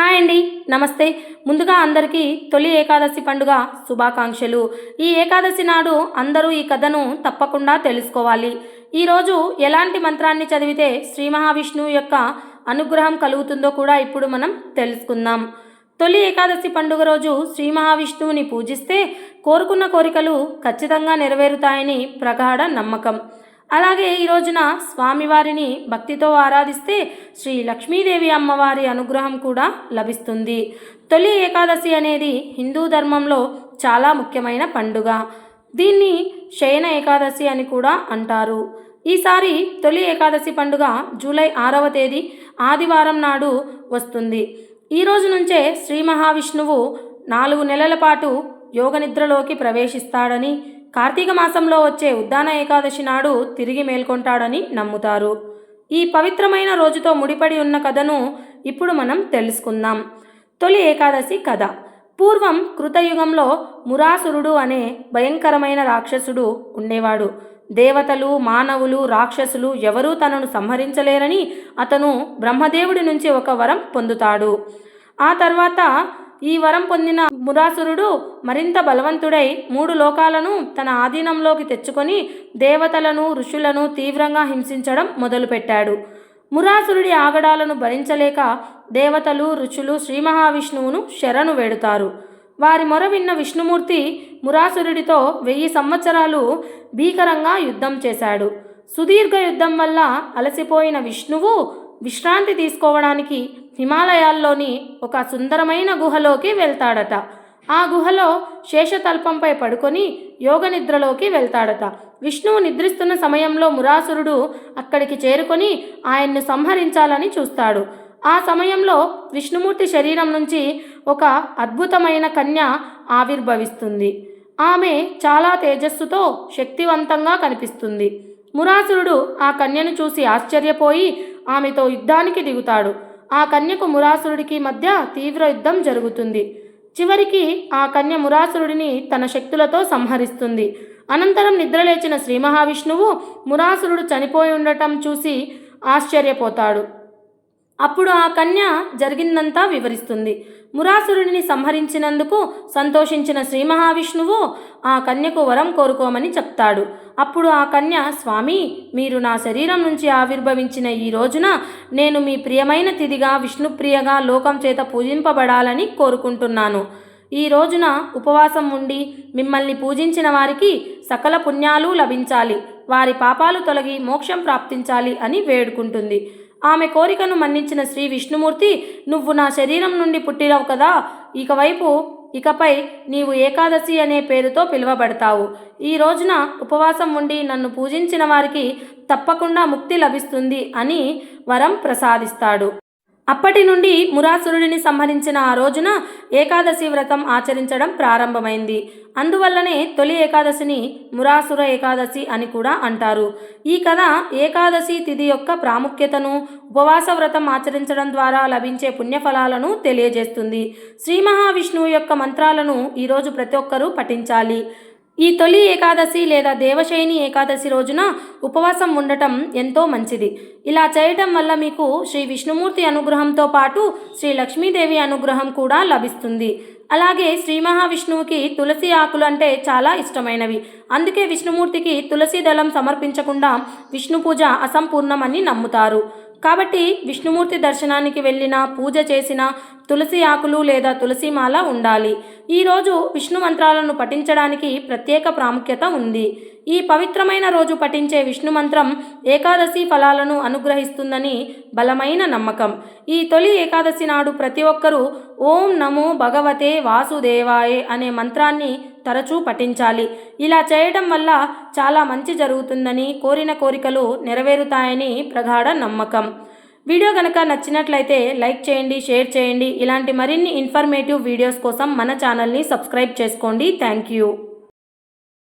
Hi అండి నమస్తే. ముందుగా అందరికీ తొలి ఏకాదశి పండుగ శుభాకాంక్షలు. ఈ ఏకాదశి నాడు అందరూ ఈ కథను తప్పకుండా తెలుసుకోవాలి. ఈరోజు ఎలాంటి మంత్రాన్ని చదివితే శ్రీ మహావిష్ణువు యొక్క అనుగ్రహం కలుగుతుందో కూడా ఇప్పుడు మనం తెలుసుకుందాం. తొలి ఏకాదశి పండుగ రోజు శ్రీ మహావిష్ణువుని పూజిస్తే కోరుకున్న కోరికలు ఖచ్చితంగా నెరవేరుతాయని ప్రగాఢ నమ్మకం. అలాగే ఈ రోజున స్వామివారిని భక్తితో ఆరాధిస్తే శ్రీ లక్ష్మీదేవి అమ్మవారి అనుగ్రహం కూడా లభిస్తుంది. తొలి ఏకాదశి అనేది హిందూ ధర్మంలో చాలా ముఖ్యమైన పండుగ. దీన్ని శయన ఏకాదశి అని కూడా అంటారు. ఈసారి తొలి ఏకాదశి పండుగ జూలై ఆరవ తేదీ ఆదివారం నాడు వస్తుంది. ఈ రోజు నుంచే శ్రీ మహావిష్ణువు నాలుగు నెలల పాటు యోగ నిద్రలోకి ప్రవేశిస్తాడని కార్తీక మాసంలో వచ్చే ఉద్దాన ఏకాదశి నాడు తిరిగి మేల్కొంటాడని నమ్ముతారు. ఈ పవిత్రమైన రోజుతో ముడిపడి ఉన్న కథను ఇప్పుడు మనం తెలుసుకుందాం. తొలి ఏకాదశి కథ. పూర్వం కృతయుగంలో మురాసురుడు అనే భయంకరమైన రాక్షసుడు ఉండేవాడు. దేవతలు మానవులు రాక్షసులు ఎవరూ తనను సంహరించలేరని అతను బ్రహ్మదేవుడి నుంచి ఒక వరం పొందుతాడు. ఆ తర్వాత ఈ వరం పొందిన మురాసురుడు మరింత బలవంతుడై మూడు లోకాలను తన ఆధీనంలోకి తెచ్చుకొని దేవతలను ఋషులను తీవ్రంగా హింసించడం మొదలుపెట్టాడు. మురాసురుడి ఆగడాలను భరించలేక దేవతలు ఋషులు శ్రీ మహావిష్ణువును శరణు వేడుతారు. వారి మొర విన్న విష్ణుమూర్తి మురాసురుడితో వెయ్యి సంవత్సరాలు భీకరంగా యుద్ధం చేశాడు. సుదీర్ఘ యుద్ధం వల్ల అలసిపోయిన విష్ణువు విశ్రాంతి తీసుకోవడానికి హిమాలయాల్లోని ఒక సుందరమైన గుహలోకి వెళ్తాడట. ఆ గుహలో శేషతల్పంపై పడుకొని యోగ నిద్రలోకి వెళ్తాడట. విష్ణువు నిద్రిస్తున్న సమయంలో మురాసురుడు అక్కడికి చేరుకొని ఆయన్ను సంహరించాలని చూస్తాడు. ఆ సమయంలో విష్ణుమూర్తి శరీరం నుంచి ఒక అద్భుతమైన కన్య ఆవిర్భవిస్తుంది. ఆమె చాలా తేజస్సుతో శక్తివంతంగా కనిపిస్తుంది. మురాసురుడు ఆ కన్యను చూసి ఆశ్చర్యపోయి ఆమెతో యుద్ధానికి దిగుతాడు. ఆ కన్యకు మురాసురుడికి మధ్య తీవ్ర యుద్ధం జరుగుతుంది. చివరికి ఆ కన్య మురాసురుడిని తన శక్తులతో సంహరిస్తుంది. అనంతరం నిద్రలేచిన శ్రీ మహావిష్ణువు మురాసురుడు చనిపోయి ఉండటం చూసి ఆశ్చర్యపోతాడు. అప్పుడు ఆ కన్య జరిగిందంతా వివరిస్తుంది. మురాసురుడిని సంహరించినందుకు సంతోషించిన శ్రీ మహావిష్ణువు ఆ కన్యకు వరం కోరుకోమని చెప్తాడు. అప్పుడు ఆ కన్య స్వామి మీరు నా శరీరం నుంచి ఆవిర్భవించిన ఈ రోజున నేను మీ ప్రియమైన తిదిగా విష్ణుప్రియగా లోకం చేత పూజింపబడాలని కోరుకుంటున్నాను. ఈ రోజున ఉపవాసం ఉండి మిమ్మల్ని పూజించిన వారికి సకల పుణ్యాలు లభించాలి. వారి పాపాలు తొలగి మోక్షం ప్రాప్తించాలి అని వేడుకుంటుంది. ఆమె కోరికను మన్నించిన శ్రీ విష్ణుమూర్తి నువ్వు నా శరీరం నుండి పుట్టినవు కదా ఇకవైపు ఇకపై నీవు ఏకాదశి అనే పేరుతో పిలువబడతావు. ఈ రోజున ఉపవాసం ఉండి నన్ను పూజించిన వారికి తప్పకుండా ముక్తి లభిస్తుంది అని వరం ప్రసాదిస్తాడు. అప్పటి నుండి మురాసురుడిని సంహరించిన ఆ రోజున ఏకాదశి వ్రతం ఆచరించడం ప్రారంభమైంది. అందువల్లనే తొలి ఏకాదశిని మురాసుర ఏకాదశి అని కూడా అంటారు. ఈ కథ ఏకాదశి తిథి యొక్క ప్రాముఖ్యతను ఉపవాస వ్రతం ఆచరించడం ద్వారా లభించే పుణ్యఫలాలను తెలియజేస్తుంది. శ్రీ మహావిష్ణువు యొక్క మంత్రాలను ఈరోజు ప్రతి ఒక్కరూ పఠించాలి. ఈ తొలి ఏకాదశి లేదా దేవశయని ఏకాదశి రోజున ఉపవాసం ఉండటం ఎంతో మంచిది. ఇలా చేయటం వల్ల మీకు శ్రీ విష్ణుమూర్తి అనుగ్రహంతో పాటు శ్రీ లక్ష్మీదేవి అనుగ్రహం కూడా లభిస్తుంది. అలాగే శ్రీ మహావిష్ణువుకి తులసి ఆకులు అంటే చాలా ఇష్టమైనవి. అందుకే విష్ణుమూర్తికి తులసి దళం సమర్పించకుండా విష్ణు పూజ అసంపూర్ణమని నమ్ముతారు. కాబట్టి విష్ణుమూర్తి దర్శనానికి వెళ్ళిన పూజ చేసిన తులసి ఆకులు లేదా తులసిమాల ఉండాలి. ఈరోజు విష్ణు మంత్రాలను పఠించడానికి ప్రత్యేక ప్రాముఖ్యత ఉంది. ఈ పవిత్రమైన రోజు పఠించే విష్ణు మంత్రం ఏకాదశి ఫలాలను అనుగ్రహిస్తుందని బలమైన నమ్మకం. ఈ తొలి ఏకాదశి నాడు ప్రతి ఒక్కరూ ఓం నమో భగవతే వాసుదేవాయే అనే మంత్రాన్ని తరచూ పఠించాలి. ఇలా చేయడం వల్ల చాలా మంచి జరుగుతుందని కోరిన కోరికలు నెరవేరుతాయని ప్రగాఢ నమ్మకం. వీడియో కనుక నచ్చినట్లయితే లైక్ చేయండి షేర్ చేయండి. ఇలాంటి మరిన్ని ఇన్ఫర్మేటివ్ వీడియోస్ కోసం మన ఛానల్ని సబ్స్క్రైబ్ చేసుకోండి. Thank you.